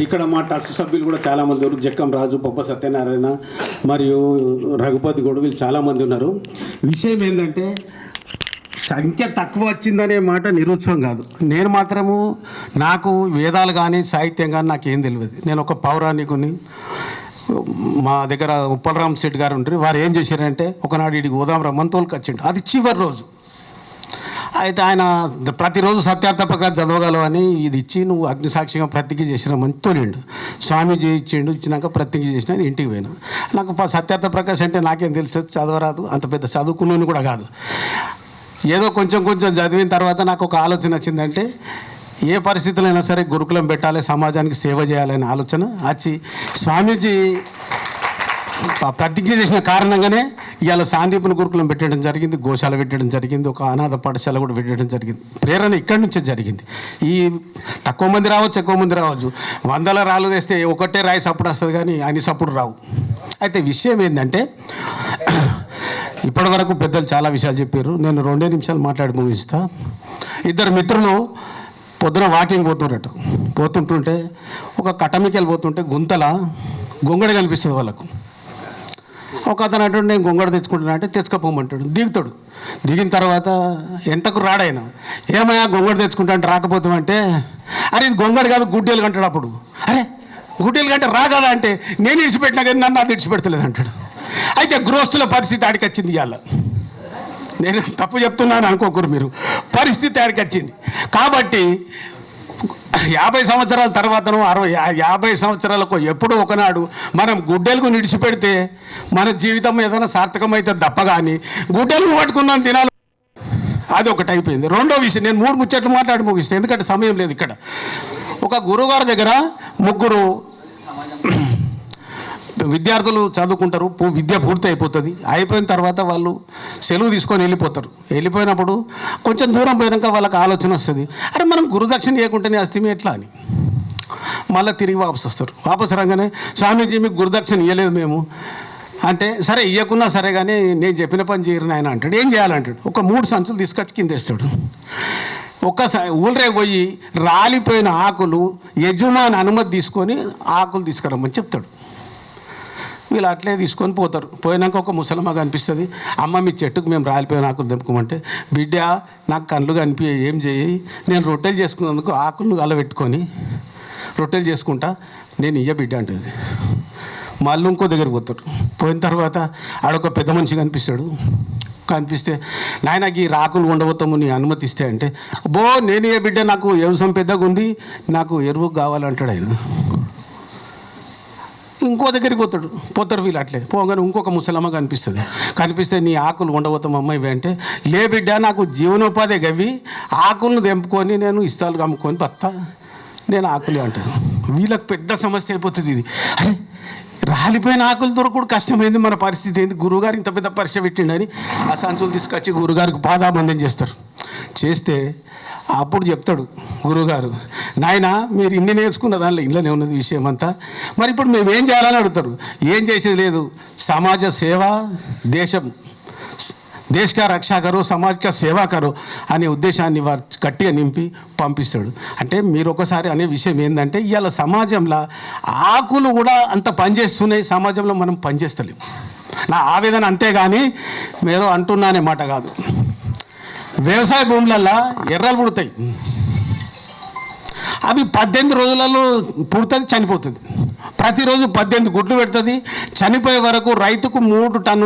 ఇక్కడ మా టచ్ సభ్యులు కూడా చాలామంది ఉన్నారు. జక్కం రాజు పొప్ప సత్యనారాయణ మరియు రఘుపతి గౌడ్ చాలామంది ఉన్నారు. విషయం ఏంటంటే సంఖ్య తక్కువ వచ్చిందనే మాట నిరుత్సవం కాదు. నేను మాత్రము నాకు వేదాలు కానీ సాహిత్యం కానీ నాకేం తెలియదు. నేను ఒక పౌరాణికుని. మా దగ్గర ఉప్పలరామ్ శెట్టి గారు ఉంటారు. వారు ఏం చేశారంటే ఒకనాడు ఇడికి గోదాం రమ్మని తోలుకొచ్చిండు. అది చివరి రోజు. అయితే ఆయన ప్రతిరోజు సత్యార్థ ప్రకారం చదవగలవని ఇది ఇచ్చి నువ్వు అగ్నిసాక్షిగా ప్రతిజ్ఞ చేసినామని తోలిండు స్వామీజీ ఇచ్చిండు ఇచ్చినాక ప్రతిజ్ఞ చేసిన ఇంటికి పోయినా. నాకు సత్యార్థ ప్రకాశ్ అంటే నాకేం తెలుసు చదవరాదు అంత పెద్ద చదువుకున్నాను కూడా కాదు. ఏదో కొంచెం కొంచెం చదివిన తర్వాత నాకు ఒక ఆలోచన వచ్చిందంటే ఏ పరిస్థితులైనా అయినా సరే గురుకులం పెట్టాలి సమాజానికి సేవ చేయాలనే ఆలోచన. వచ్చి స్వామీజీ ప్రతిజ్ఞ చేసిన కారణంగానే ఇవాళ సాందీపుని గురుకులం పెట్టడం జరిగింది గోశాల పెట్టడం జరిగింది ఒక అనాథ పాఠశాల కూడా పెట్టడం జరిగింది. ప్రేరణ ఇక్కడి నుంచే జరిగింది. ఈ తక్కువ మంది రావచ్చు ఎక్కువ మంది రావచ్చు. వందల రాళ్ళు తెస్తే ఒకటే రాయి సప్పుడు వస్తుంది కానీ అన్ని సప్పుడు రావు. అయితే విషయం ఏంటంటే ఇప్పటి వరకు పెద్దలు చాలా విషయాలు చెప్పారు. నేను రెండే నిమిషాలు మాట్లాడి ముగిస్తా. ఇద్దరు మిత్రులు పొద్దున వాకింగ్ పోతుండట పోతుంటుంటే ఒక కట్టమికి వెళ్ళిపోతుంటే గుంతల గొంగడి కనిపిస్తుంది వాళ్ళకు. ఒక అతను అంటాడు నేను గొంగడ తెచ్చుకుంటున్నా అంటే తెచ్చుకపోమంటాడు దిగుతాడు. దిగిన తర్వాత ఎంతకు రాడైన ఏమయ్యా గొంగడ తెచ్చుకుంటా అంటే రాకపోతామంటే అరే ఇది గొంగడు కాదు గుడ్డేలు కంటాడు అప్పుడు. అరే గుడ్డేలు కంటే రా కదా అంటే నేను ఇడిచిపెట్టినా కానీ నన్ను అది ఇడిచిపెడతలేదు అంటాడు. అయితే గృహస్థుల పరిస్థితి ఆడికి వచ్చింది ఇవాళ. నేను తప్పు చెప్తున్నాను అనుకోకూరు మీరు. పరిస్థితి ఆడికి వచ్చింది. కాబట్టి యాభై సంవత్సరాల తర్వాతను అరవై యాభై సంవత్సరాలకు ఎప్పుడో ఒకనాడు మనం గుడ్డెలకు నిడిచిపెడితే మన జీవితం ఏదైనా సార్థకమైతే తప్ప కానీ గుడ్డెలకు పట్టుకున్నాం తినాలి. అది ఒకటి అయిపోయింది. రెండో విషయం నేను మూడు ముచ్చట్లు మాట్లాడి ముగిస్తాను ఎందుకంటే సమయం లేదు ఇక్కడ. ఒక గురుగారి దగ్గర ముగ్గురు విద్యార్థులు చదువుకుంటారు విద్య పూర్తి అయిపోతుంది. అయిపోయిన తర్వాత వాళ్ళు సెలవు తీసుకొని వెళ్ళిపోతారు. వెళ్ళిపోయినప్పుడు కొంచెం దూరం పోయినాక వాళ్ళకి ఆలోచన వస్తుంది. అరే మనం గురుదక్షిణ ఇవ్వకుంటేనే అస్థిమి ఎట్లా అని. మళ్ళీ తిరిగి వాపసు వస్తారు. వాపసు రాగానే స్వామీజీ మీకు గురుదక్షిణ ఇవ్వలేదు మేము. అంటే సరే ఇవ్వకున్నా సరే కానీ నేను చెప్పిన పని చేయరు నాయన అంటాడు. ఏం చేయాలంటాడు? ఒక మూడు సంచులు తీసుకొచ్చి కింద వేస్తాడు. ఒక్కసారి ఊళ్ళే పోయి రాలిపోయిన ఆకులు యజమాని అనుమతి తీసుకొని ఆకులు తీసుకురమ్మని చెప్తాడు. వీళ్ళు అట్లే తీసుకొని పోతారు. పోయినాక ఒక ముసలమ్మ కనిపిస్తుంది అమ్మ మీ చెట్టుకు మేము రాలిపోయిన ఆకులు తెంపుకోమంటే బిడ్డ నాకు కళ్ళు కనిపి ఏం చేయి నేను రొట్టెలు చేసుకున్నందుకు ఆకులను అలబెట్టుకొని రొట్టెలు చేసుకుంటా నేను ఇయ్య బిడ్డ అంటుంది. మళ్ళీ ఇంకో దగ్గరికి పోతాడు పోయిన తర్వాత ఆడొక పెద్ద మనిషి కనిపిస్తాడు. కనిపిస్తే నాయనకి ఈ రాకులు ఉండబోతాము నీ అనుమతి ఇస్తే అంటే బో నేను ఏ బిడ్డ నాకు వ్యవసాయం పెద్దగా ఉంది నాకు ఎరువు కావాలంటాడు ఆయన. ఇంకో దగ్గరికి పోతాడు. పోతారు వీళ్ళు అట్లే. పోగానే ఇంకొక ముసలమ్మ కనిపిస్తుంది. కనిపిస్తే నీ ఆకులు ఉండబోతాం అమ్మాయి ఇవి అంటే లే బిడ్డ నాకు జీవనోపాధి గవి ఆకులను తెంపుకొని నేను ఇస్తాలు అమ్ముకొని బత్తా. నేను ఆకులు అంటాను వీళ్ళకి పెద్ద సమస్య అయిపోతుంది ఇది. అరే రాలిపోయిన ఆకులు దొరకడు కష్టమైంది మన పరిస్థితి ఏంది? గురువుగారు ఇంత పెద్ద పరీక్ష పెట్టిండని. ఆ సంచులు తీసుకొచ్చి గురుగారికి పాదాబంధం చేస్తారు. చేస్తే అప్పుడు చెప్తాడు గురువుగారు నాయన మీరు ఇన్ని నేర్చుకున్న దానిలో ఇంట్లోనే ఉన్నది విషయం అంతా. మరి ఇప్పుడు మేము ఏం చేయాలని అడుగుతారు? ఏం చేసేది లేదు. సమాజ సేవ దేశం దేశక రక్షకరు రక్షా కరో సేవా కరో అనే ఉద్దేశాన్ని వారు గట్టిగా నింపి పంపిస్తాడు. అంటే మీరు ఒకసారి అనే విషయం ఏంటంటే ఇవాళ సమాజంలో ఆకులు కూడా అంత పనిచేస్తున్నాయి సమాజంలో మనం పనిచేస్తలేం. నా ఆవేదన అంతే కానీ మీరు అంటున్నానే మాట కాదు. వ్యవసాయ భూములల్లో ఎర్రలు పుడతాయి. అవి పద్దెనిమిది రోజులలో పుడుతుంది చనిపోతుంది. ప్రతిరోజు పద్దెనిమిది గుడ్లు పెడుతుంది. చనిపోయే వరకు రైతుకు మూడు టన్నుల